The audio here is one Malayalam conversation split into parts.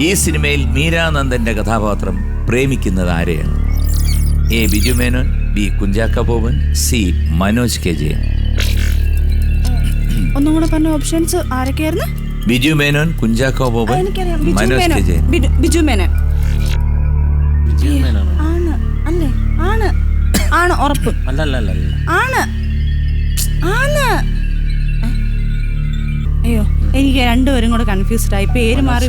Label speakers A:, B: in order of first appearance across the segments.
A: ഈ സിനിമയിൽ മീരാനന്ദന്റെ കഥാപാത്രം പ്രേമിക്കുന്നത് ആരെയാണ്? A Biju Menon B Kunchacko Boban C Manoj K Jayan
B: ഒന്നും കൂടെ പറഞ്ഞ ഓപ്ഷൻസ് ആരൊക്കെയായിരുന്നു?
A: ബിജു മേനോൻ കുഞ്ചാക്കോ ബോബൻ മനോജ് കെ
B: മേനോൻ
A: ജയൻ
B: ബിജു- മേനോൻ? ആണ്. അല്ലേ? ആണ്. ആണ് ഉറപ്പ്. ആണ്. ആണ്. അയ്യോ. എനിക്ക് രണ്ടുപേരും കൂടെ കൺഫ്യൂസ്ഡ് ആയി. പേര് മാറി?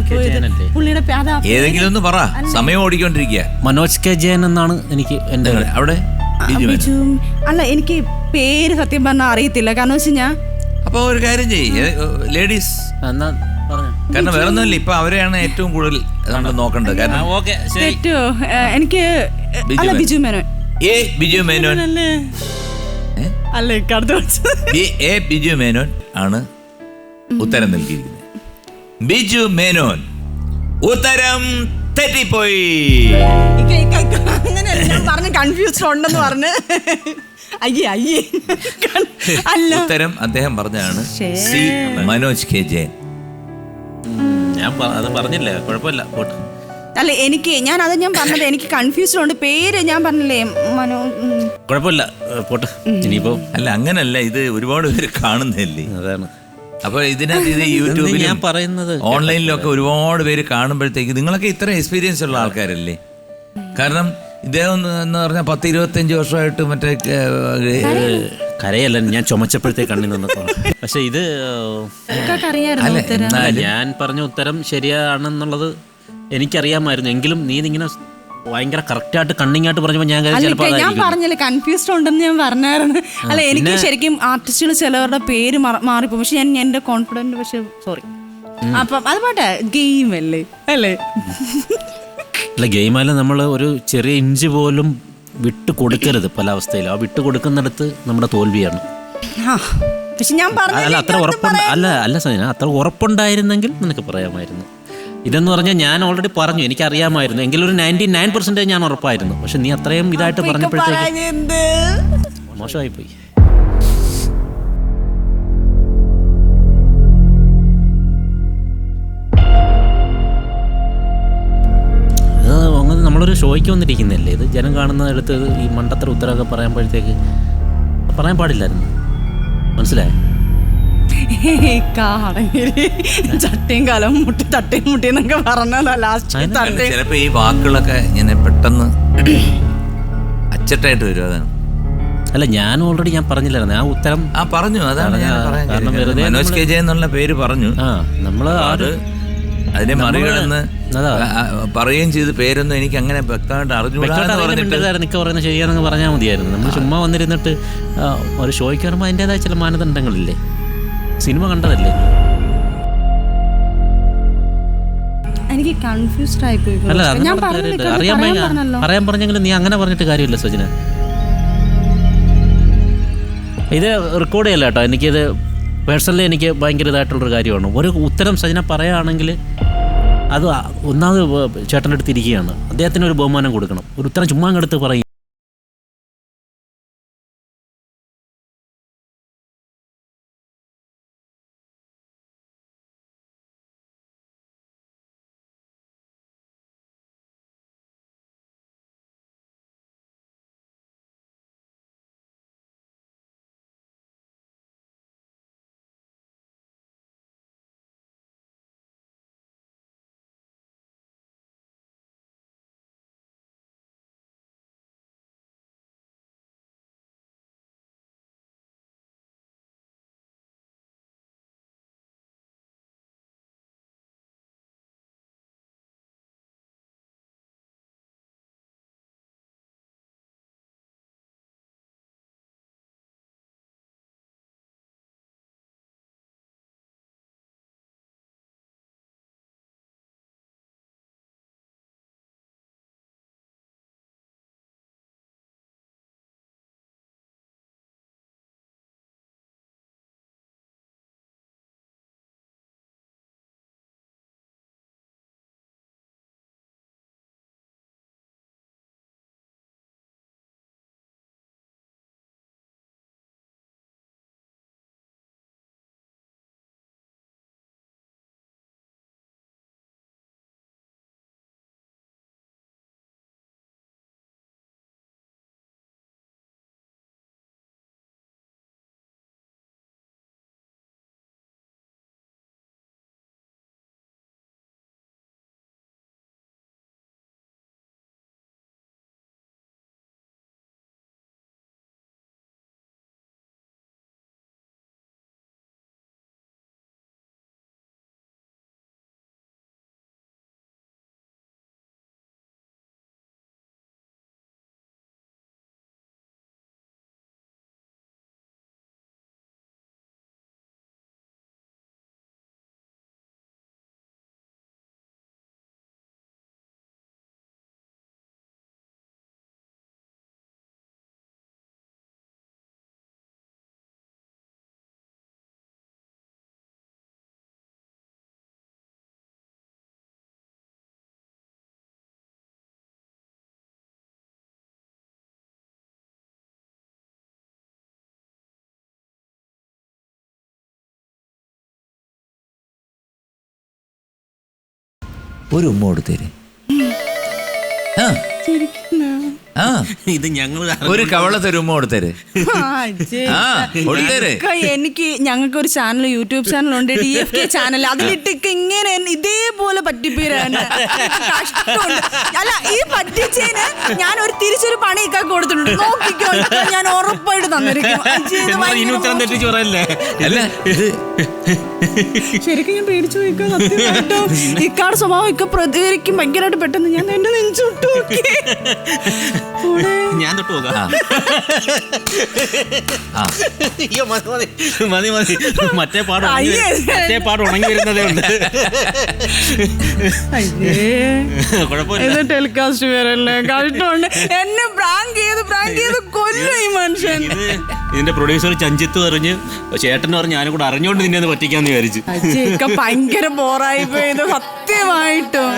B: പുള്ളിയുടെ അതാ
A: ഏതെങ്കിലും ഒന്ന് പറ. സമയം ഓടിക്കൊണ്ടിരിക്കുക
C: മനോജ് കെ ജയൻ എന്നാണ് എനിക്ക് എന്റെ
A: അവിടെ?
B: ആ,
A: ബിജു
B: അല്ല എനിക്ക് പേര് സത്യം പറഞ്ഞാൽ അറിയത്തില്ല. കാരണം വെച്ച് ഞാൻ
A: അപ്പൊ ഒരു കാര്യം ചെയ്യ്. ലേഡീസ്
C: എന്നാ പറഞ്ഞു.
A: കാരണം വേറെ ഒന്നുമില്ല ഇപ്പൊ അവരെയാണ് ഏറ്റവും കൂടുതൽ നമ്മൾ നോക്കേണ്ടത്. കാരണം
C: ഓക്കെ ശരി.
B: തെറ്റോ? എനിക്ക്
A: ബിജു
B: അല്ല
A: മേനോൻ.
B: ബിജു മേനോൻ
A: ഏ ബിജു മേനോൻ.
B: അല്ലേ
A: കടന്നു ബിജു മേനോൻ ആണ്. ഉത്തരം നൽകിയിരിക്കുന്നത് ബിജു മേനോൻ ഉത്തരം തെറ്റിപ്പോയി.
B: അങ്ങനെയല്ല ഞാൻ പറഞ്ഞ കൺഫ്യൂസ്ഡ് ഉണ്ടെന്ന് പറഞ്ഞ്. അയ്യേ അയ്യേ. അല്ല.
A: ഉത്തരം അദ്ദേഹം പറഞ്ഞതാണ് സി മനോജ് കെ ജയൻ.
C: ഞാൻ അത് പറഞ്ഞില്ലേ കുഴപ്പമില്ല പോട്ട്.
B: അല്ല എനിക്ക് ഞാൻ അത് ഞാൻ പറഞ്ഞത് എനിക്ക് കൺഫ്യൂസ്ഡ് ഉണ്ട്. പേര് ഞാൻ പറഞ്ഞില്ലേ മനോ
C: കുഴപ്പമില്ല പോട്ടെ. പോട്ട് ഇനിയിപ്പോ
A: അല്ല അങ്ങനല്ല ഇത് ഒരുപാട് പേര് കാണുന്നില്ലേ
C: അതാണ്.
A: അപ്പൊ ഇതിനകത്ത് ഇത് യൂട്യൂബിൽ
C: ഞാൻ പറയുന്നത്?
A: ഓൺലൈനിലൊക്കെ ഒരുപാട് പേര് കാണുമ്പോഴത്തേക്ക് നിങ്ങളൊക്കെ ഇത്ര എക്സ്പീരിയൻസ് ഉള്ള ആൾക്കാരല്ലേ? കാരണം ഇദ്ദേഹം എന്ന് പറഞ്ഞാൽ പത്ത് ഇരുപത്തഞ്ച് വർഷമായിട്ട് മറ്റേ
C: കരയല്ല ഞാൻ ചുമച്ചപ്പോഴത്തെ കണ്ണിൽ നിന്നപ്പോ പക്ഷെ ഇത് ഞാൻ പറഞ്ഞ ഉത്തരം ശരിയാണെന്നുള്ളത് എനിക്കറിയാമായിരുന്നു. എങ്കിലും നീ ഇതിങ്ങനെ ഭയങ്കര കറക്റ്റ് കണ്ണിങ്ങായിട്ട് പറഞ്ഞപ്പോൾ ഞാൻ പറഞ്ഞപ്പോ
B: ഞാൻ
C: ചിലപ്പോൾ
B: ഞാൻ പറഞ്ഞില്ല കൺഫ്യൂസ്ഡ് ഉണ്ടെന്ന് ഞാൻ പറഞ്ഞായിരുന്നു. അല്ല എനിക്ക് ശരിക്കും ആർട്ടിസ്റ്റുകൾ ചിലവരുടെ പേര് മാറിപ്പോ മാറിപ്പോകും പക്ഷെ ഞാൻ എന്റെ കോൺഫിഡന്റ് പക്ഷെ സോറി അപ്പം അത് പോട്ടെ ഗെയിം അല്ലേ? അല്ലേ?
C: അല്ല ഗെയിമായാലും നമ്മൾ ഒരു ചെറിയ ഇഞ്ച് പോലും വിട്ടു കൊടുക്കരുത് പല അവസ്ഥയിലും. ആ വിട്ടു കൊടുക്കുന്നിടത്ത് നമ്മുടെ തോൽവിയാണ്.
B: പക്ഷെ ഞാൻ
C: അല്ല അത്ര ഉറപ്പുണ്ട് അല്ല അല്ല സജന അത്ര ഉറപ്പുണ്ടായിരുന്നെങ്കിൽ നിനക്ക് പറയാമായിരുന്നു. ഇതെന്ന് പറഞ്ഞാൽ ഞാൻ ഓൾറെഡി പറഞ്ഞു. എനിക്ക് അറിയാമായിരുന്നു എങ്കിലും ഒരു നയന്റി നയൻ പെർസെന്റേജ് ഞാൻ ഉറപ്പായിരുന്നു. പക്ഷെ നീ അത്രയും ഇതായിട്ട് പറഞ്ഞപ്പോഴത്തേക്ക് മോശമായി പോയി നമ്മളൊരു ഷോയ്ക്ക് വന്നിരിക്കുന്നല്ലേ? ഇത് ജനം കാണുന്നിടത്ത് ഈ മണ്ടത്തര ഉത്തരവൊക്കെ പറയുമ്പോഴത്തേക്ക് പറയാൻ പാടില്ലായിരുന്നു. മനസ്സിലായോ?
B: കാടങ്ങിരി ചട്ടയും കാലം മുട്ടി തട്ടയും മുട്ടി എന്നൊക്കെ പറഞ്ഞതാ ലാസ്റ്റ് തട്ടയും
A: ചിലപ്പോ ഈ വാക്കുകളൊക്കെ ഇങ്ങനെ പെട്ടെന്ന് അച്ചട്ടായിട്ട് വരും അതാണ്.
C: അല്ല ഞാൻ ഓൾറെഡി ഞാൻ പറഞ്ഞില്ലായിരുന്നു. ആ ഉത്തരം
A: ആ പറഞ്ഞു. അതാണ്
C: കാരണം വെറുതെ
A: മനോജ്
C: നമ്മൾ
A: കെ ജെ എന്നുള്ള പേര് പറഞ്ഞു.
C: ആ നമ്മൾ
A: അത് അതിനെ മറികടന്ന് പറയുകയും ചെയ്ത് പേരൊന്നും എനിക്ക് അങ്ങനെ വ്യക്തമായിട്ട് അറിഞ്ഞു എന്ന് പറഞ്ഞിട്ട്
C: നിൽക്കുക പറയുന്നത് ശരിയാണെന്ന് പറഞ്ഞാൽ മതിയായിരുന്നു. നമ്മൾ ചുമ്മാ വന്നിരുന്നിട്ട് ഒരു ഷോയ്ക്ക് വരുമ്പോൾ അതിന്റെതായ ചില മാനദണ്ഡങ്ങളില്ലേ? സിനിമ കണ്ടതല്ലേ?
B: എനിക്ക് കൺഫ്യൂസ്ഡ് ആയി പോയി
C: അല്ല അത്
B: ഞാൻ പറഞ്ഞില്ലേ,
C: കാര്യമില്ല. അറിയാൻ
B: പറയാൻ പറഞ്ഞല്ലോ.
C: പറയാൻ പറഞ്ഞെങ്കിലും നീ അങ്ങനെ പറഞ്ഞിട്ട് കാര്യമില്ല സജിന. ഇത് റെക്കോർഡ് ചെയ്യല്ല കേട്ടോ. എനിക്കിത് പേഴ്സണലി എനിക്ക് ഭയങ്കര ഇതായിട്ടുള്ളൊരു കാര്യമാണ്. ഒരു ഉത്തരം സജിന പറയുകയാണെങ്കിൽ അത് ഒന്നാമത് ചേട്ടന്റെ അടുത്ത് ഇരിക്കുകയാണ്. അദ്ദേഹത്തിന് ഒരു ബഹുമാനം കൊടുക്കണം. ഒരു ഉത്തരം ചുമ്മാ അങ്ങെടുത്ത് പറയും.
A: ഒരു ഉമ്മ കൊടുത്തേര്. ആ. ആ.
C: ഇത് ഞങ്ങൾ
A: ഒരു കവള ഉമ്മ കൊടുത്തേര്. ആ കൊടുത്തേര്.
B: എനിക്ക് ഞങ്ങൾക്ക് ഒരു ചാനൽ യൂട്യൂബ് ചാനൽ ഉണ്ട് ഡി എഫ് കെ ചാനൽ അതിലിട്ട് ഇങ്ങനെ ഇതേപോലെ പറ്റിപ്പീരാണ്. അല്ല ഈ പറ്റിച്ചേന് ഞാൻ ഒരു തിരിച്ചൊരു പണി ഇക്ക കൊടുത്തിട്ടുണ്ട്. നോക്കിക്കോ ഞാൻ ഉറപ്പായിട്ട് തന്നിരിക്കും. ശരിക്കും ഞാൻ പേടിച്ചു ഇക്കാട് സ്വഭാവം ഇക്ക പ്രതികരിക്കും ഭയങ്കരമായിട്ട് പെട്ടെന്ന്. ഞാൻ എന്റെ നെഞ്ചുട്ടു
C: ഞാൻ തൊട്ട് പോകാം.
A: ആ.
C: അയ്യോ മതി മതി. മതി മതി. മറ്റേ പാട് ഉണങ്ങി
B: അയ്യേ.
C: വരും- മറ്റേ പാട് ഉണങ്ങി വരുന്നതേ ഉണ്ട്. കുഴപ്പമില്ല.
B: ഇത് ടെലികാസ്റ്റ് വരല്ലേ കഷ്ടമുണ്ട് എന്നെ പ്രാങ്ക് ചെയ്ത് പ്രാങ്ക് ചെയ്ത് കൊല്ലും ഈ മനുഷ്യൻ.
C: ഇത് ഇതിന്റെ പ്രൊഡ്യൂസർ ചഞ്ചിത്ത് പറഞ്ഞ് ചേട്ടൻ പറഞ്ഞ് ഞാനും കൂടെ അറിഞ്ഞോണ്ട് നിന്നെ ഒന്ന് പറ്റിക്കാന്ന് വിചാരിച്ചു.
B: അച്ഛക്ക ഭയങ്കര ബോറായി പോയത് സത്യമായിട്ടും.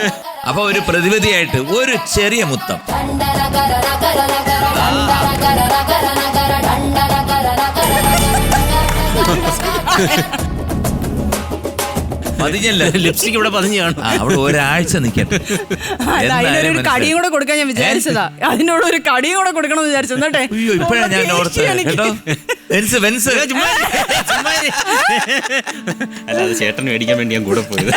A: അപ്പൊ ഒരു പ്രതിവിധിയായിട്ട് ഒരു ചെറിയ മുത്തം. പതിഞ്ഞല്ലോ?
C: ലിപ്സ്റ്റിക് ഇവിടെ പതിഞ്ഞാണ്
A: അവിടെ ഒരാഴ്ച നിക്കട്ടെ
B: അല്ല അതിനൊരു കടിയും കൂടെ കൊടുക്കാൻ ഞാൻ വിചാരിച്ചതാ. അതിനോട് ഒരു കടിയും കൂടെ കൊടുക്കണം വിചാരിച്ചു. എന്നിട്ടെ
A: അയ്യോ ഇപ്പഴാ ഞാൻ ഓർത്തത്. കേട്ടോ? വെൻസ് വെൻസ്.
C: ചുമ്മാ ഇരി, ചുമ്മാ ഇരി. അല്ല അത് ചേട്ടൻ മേടിക്കാൻ വേണ്ടി ഞാൻ കൂടെ പോയത്.